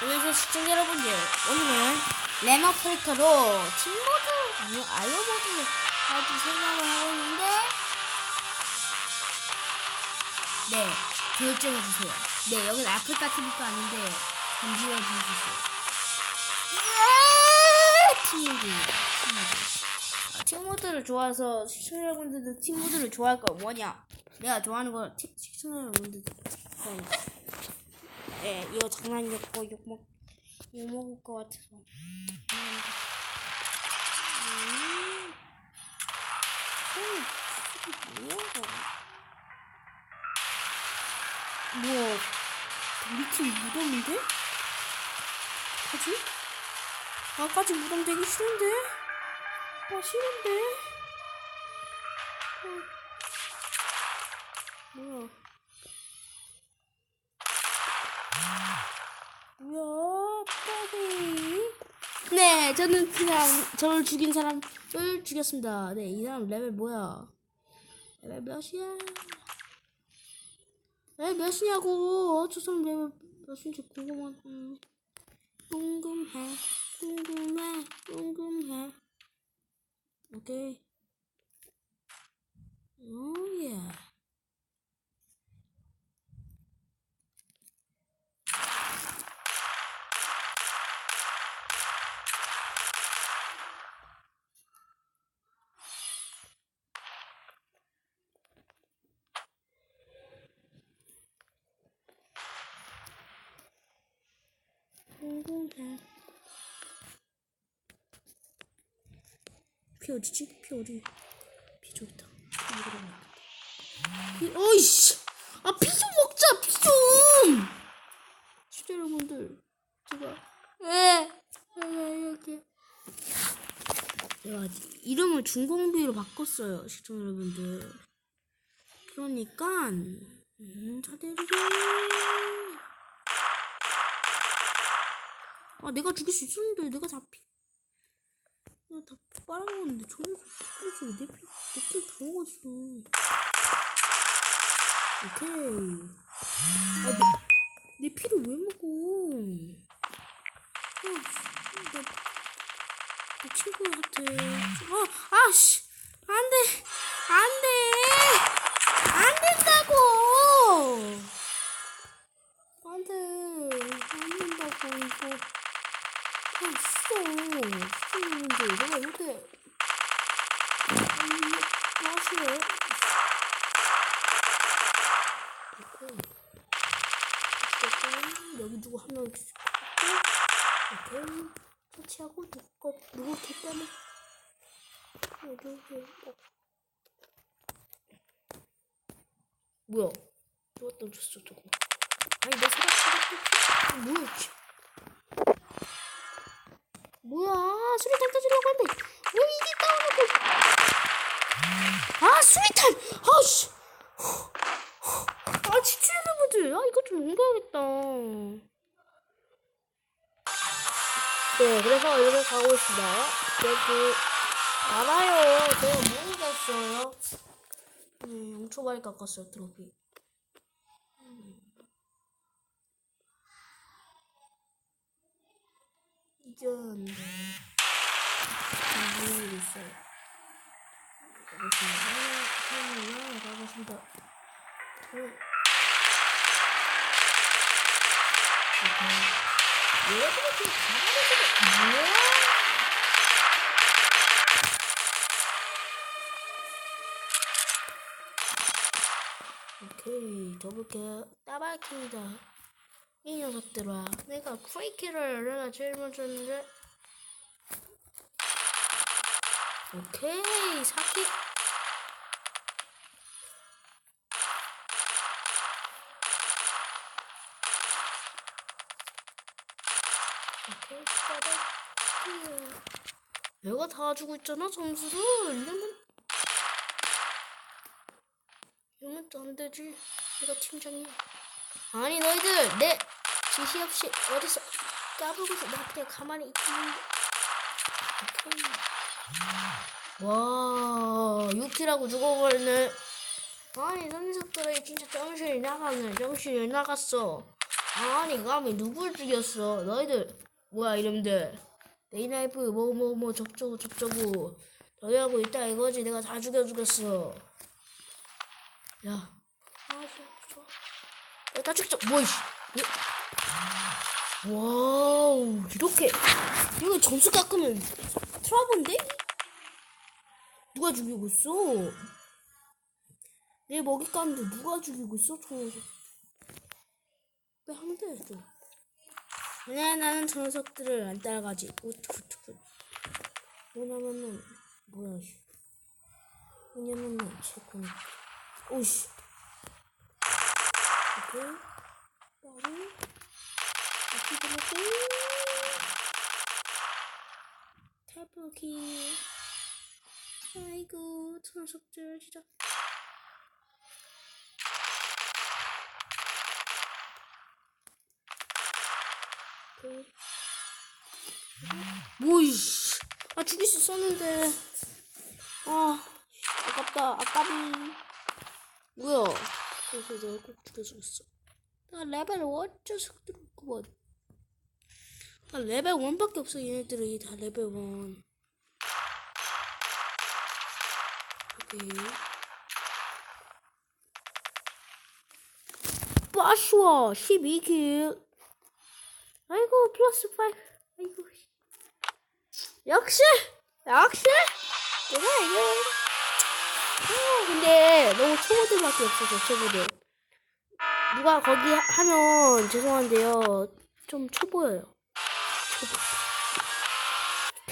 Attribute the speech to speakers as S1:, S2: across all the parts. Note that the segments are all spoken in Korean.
S1: 안녕하세요 시청자 여러분들 오늘은 레너 캐릭터로 팀모드 아니 아이오 모드 가지고 생각을 하고 있는데 네 결정해 주세요. 네 여긴 아프리카 TV도 아닌데 잠시만 주세요. 팀모드 팀모드. 아, 팀모드를 좋아해서 시청자 여러분들도 팀모드를 좋아할 거 뭐냐? 내가 좋아하는 거 티- 시청자 여러분들도 좋아하니까 네, 이거 장난이었고 욕먹 욕 먹을 것 같아서. 음. 음, 뭐야? 뭐야? 팀 무덤인데? 뭐지? 나까지 무덤 되기 싫은데? 나 싫은데? 어. 뭐야, 빠비. 네, 저는 그냥 저를 죽인 사람을 죽였습니다. 네, 이 사람 레벨 뭐야? 레벨 몇이야? 레벨 몇이냐고? 저 사람 레벨 몇인지 궁금한, 음, 궁금해, 궁금해, 궁금해. 오케이. 오, 예. 궁금해. 피 어디지? 피 어디? 피 저기 있다. 피 어이씨! 아, 피 좀 먹자, 피 좀! 시청자 여러분들, 제가, 왜? 왜 이렇게. 내가 이름을 중공비로 바꿨어요, 시청자 여러분들. 그러니까, 음, 자대리게. 아 내가 죽일 수 있었는데 내가 다 피. 내가 다 빨아먹었는데 저를 그래서 내 피 내피다 먹었어. 오케이. 아 내 내 피를 왜 먹어? 아, 내, 내 친구한테 아 아씨 안 돼 안 돼 안 된다고. 안 돼. 안 된다고, 이거. 아, 있어. 시키는데, 내가 이렇게. 오케이. 어쨌든, 여기 누구 한명. 오케이. 터치하고, 누구 거, 누구 겠다네. 여기, 어. 뭐야? 누가 던졌어, 저거. 아니 내 사람 사람 뭐야 씨. 뭐야? 수리탄 터지려고 했는데 왜 이게 따오놓고 아 수리탄 아씨! 아 지출 여러분들 아 이거 좀 옮겨야겠다. 네 그래서 이렇게 가고 있습니다. 여기 알아요. 제가 뭐 이겼어요? 네 0초 많이 깎았어요 트로피 이겼는데 모르고 있어요. 가보겠습니다. 하나, 가보겠습니다. 어. 왜 그렇게 잘하는 뭐야? 오케이, 더블캐 따발키다. 이 녀석들아, 내가 프리키를 내가 제일 먼저 했는데. 오케이, 사키. 오케이, 따발키. 내가 다 주고 있잖아, 점수를. 이러면, 이러면 안 되지. 내가 팀장이야. 아니 너희들 내 지시 없이 어디서 까불고서 나 그냥 가만히 있는데 와 6키라고 죽어버리네. 아니 이 녀석들이 진짜 정신이 나갔네. 정신이 나갔어. 아니 감히 누굴 죽였어? 너희들 뭐야 이름들. 네이나이프 뭐뭐뭐 적저고 적저고 너희하고 있다 이거지. 내가 다야 아, 좋아, 좋아. 내가 다 죽여 뭐이씨 와우 이렇게 이거 점수 깎으면 트러블인데? 누가 죽이고 있어? 내 먹잇감도 누가 죽이고 있어? 저왜 항대했어? 왜 나는 저 녀석들을 안 따라가지? 우투투투. 왜냐면은 뭐야? 씨. 왜냐면은 제건 오씨. 오케이. 바로 이렇게 들어고 태블키. 아이고 저 녀석들 진짜. 뭐이씨 아 죽일 수 있었는데 아 아깝다 아까비 뭐야 그래서 내가 꼭 죽여주겠어. 나 레벨 1 녀석들구먼. 나 레벨 1밖에 없어 얘네들이 다 레벨 1 오케이. 빠슈아 12킬. 아이고 플러스 5 아이고 역시! 역시! 내가 이겨 아, 근데 너무 초보들밖에 없어서 초보들 누가 거기 하- 하면 죄송한데요. 좀 초보예요. 초보.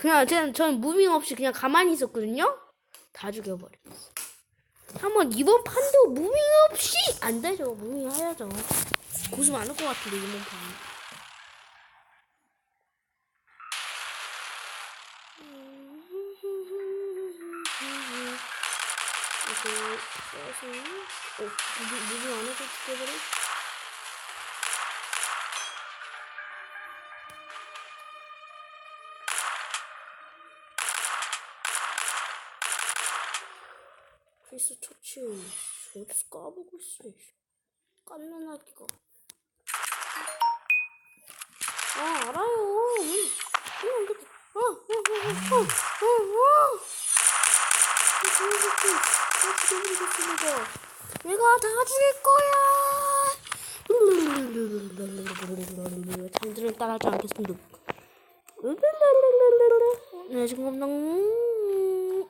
S1: 그냥 저는, 저는 무빙 없이 그냥 가만히 있었거든요? 다 죽여버렸어. 한번 이번 판도 무빙 없이! 안 되죠. 무빙 해야죠. 고수 많을 것 같은데 이번 판 이거 써서 어 무빙 무빙 안 해도 죽여버려 그래서 처치 어디서 까보고 있어. 깐난아기가. 아 알아요. 왜 그냥 이렇게 어어어어어어 다 죽여버리겠습니다 내가 다 죽일 거야. 당신을 따라하지 않겠습니다. 네 지금 당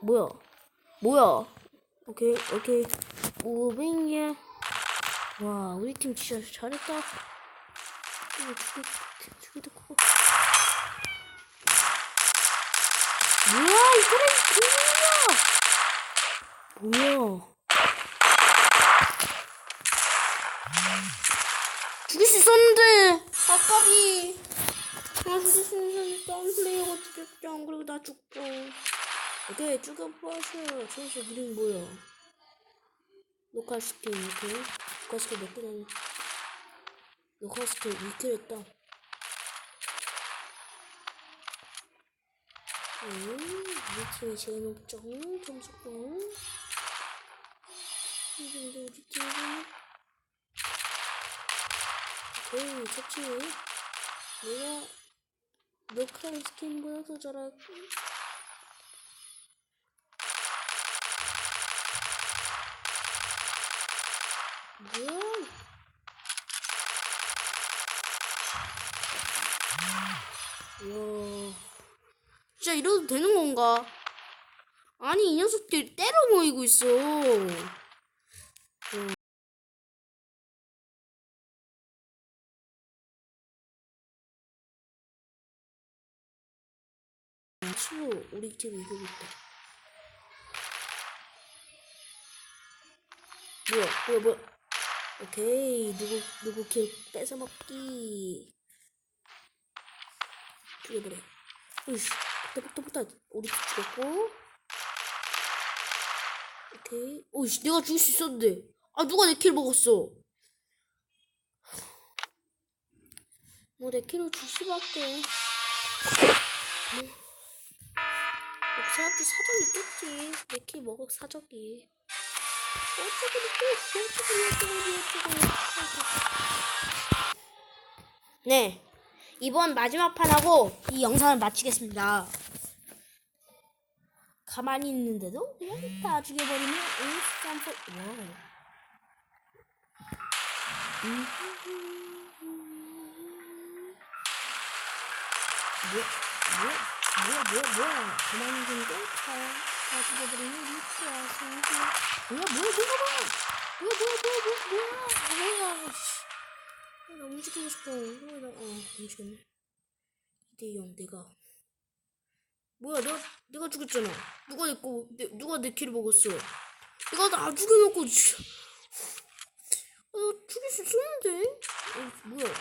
S1: 뭐야? 뭐야? 오케이 오케이. 무빙예 와 우리 팀 진짜 잘했다. 죽여 뭐야 이거는 뭐야 뭐야? 죽일 수 있었는데. 아까비. 아 죽일 수 있었는데 다운 플레이어가 죽였죠 안 그리고 나 죽고 오케이 죽여보셔 저기서 이름 뭐야? 녹화 스킨 오케이 녹화 스킨 몇 개나 녹화 스킨 2킬 했다. 음, 우리 팀이 제일 높죠. 점수권 근데 우리 팀은 오케이 좋지 내가 녹화 스킨보다 더 잘하고 뭐야? 이야. 진짜 이러도 되는 건가? 아니, 이 녀석들 때려 모이고 있어. 우리 팀 이기고 있다. 뭐야, 뭐야, 뭐야. 오케이, 누구, 누구 킬 뺏어 먹기. 죽여버려. 으이씨, 폭탄. 우리 팀 죽였고. 오케이. 오이씨, 내가 죽일 수 있었는데. 아, 누가 내 킬 먹었어? 뭐, 내 킬을 줄 수밖에. 옥사한테 사정이 있겠지. 내킬 먹을 사정이. 어쩌고 저쩌고 어쩌고 저쩌고 어쩌고 네. 이번 마지막 판하고 이 영상을 마치겠습니다. 가만히 있는데도 그냥 다 죽여버리면 인스턴트 와우. 뭐야, 뭐야, 뭐야, 뭐야, 뭐야. 있는데 다, 다 죽여버리는 리치야, 성지. 뭐야, 뭐야, 뭐야, 뭐야. 뭐야, 뭐야, 뭐야, 뭐야, 뭐야. 뭐야, 씨. 아, 나 움직이고 싶어. 어, 나, 어, 움직였네. 2대0, 내가. 뭐야, 내가, 내가 죽였잖아. 누가 내 거, 내, 누가 내 키를 먹었어. 내가 다 죽여놓고, 씨. 아, 나 죽일 수 있었는데? 어, 뭐야.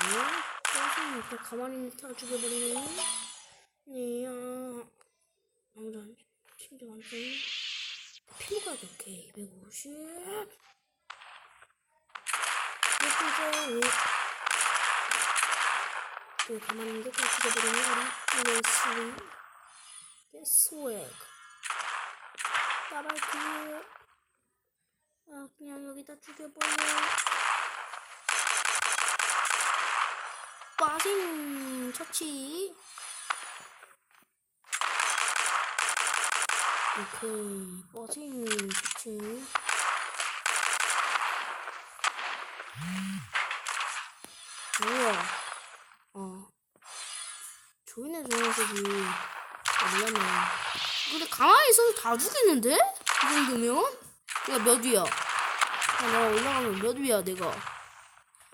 S1: 뭐야? 선생님, 그냥 가만히 있는 다 죽여버리네. 네, 아. 아무도 안, 안 돼. 피부가 오케이. 250. 예쁘죠? 그 가만히 있는 다 죽여버리네. 우리 레슬링. 스웩. 따발기. 아, 그냥 여기다 죽여버려. 빠진 처치. 오케이, 빠진 처치. 뭐야? 어. 조인의 조인색이 미안해. 근데 가만히 있어도 다 죽이는데? 이 정도면? 내가 몇 위야? 아, 나 올라가면 몇 위야, 내가?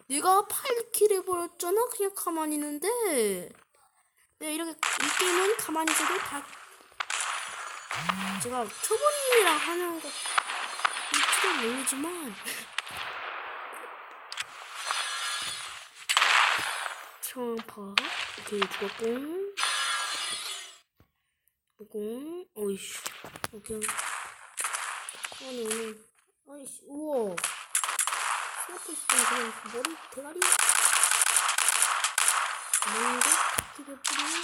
S1: 내가 8 킬 해버렸잖아? 그냥 가만히 있는데. 내가 이렇게, 이 게임은 가만히 있어도 다. 제가 초보님이랑 하는 거, 일지도 모르지만. 청파. 오케이, 죽었고. 오고. 어이씨. 오케이. 아니, 오늘. 아이씨, 우와. 스마트 시스템 그냥 머리 대가리 뭔가 죽여버리는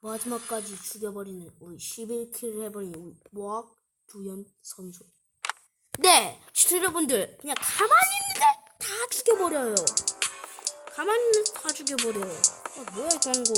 S1: 마지막까지 죽여버리는 우리 11킬을 해버리는 우리 모학 두현 선수. 네! 여러분들 그냥 가만히 있는데 다 죽여버려요. 가만히 있는데 다 죽여버려 아 뭐야 이 광고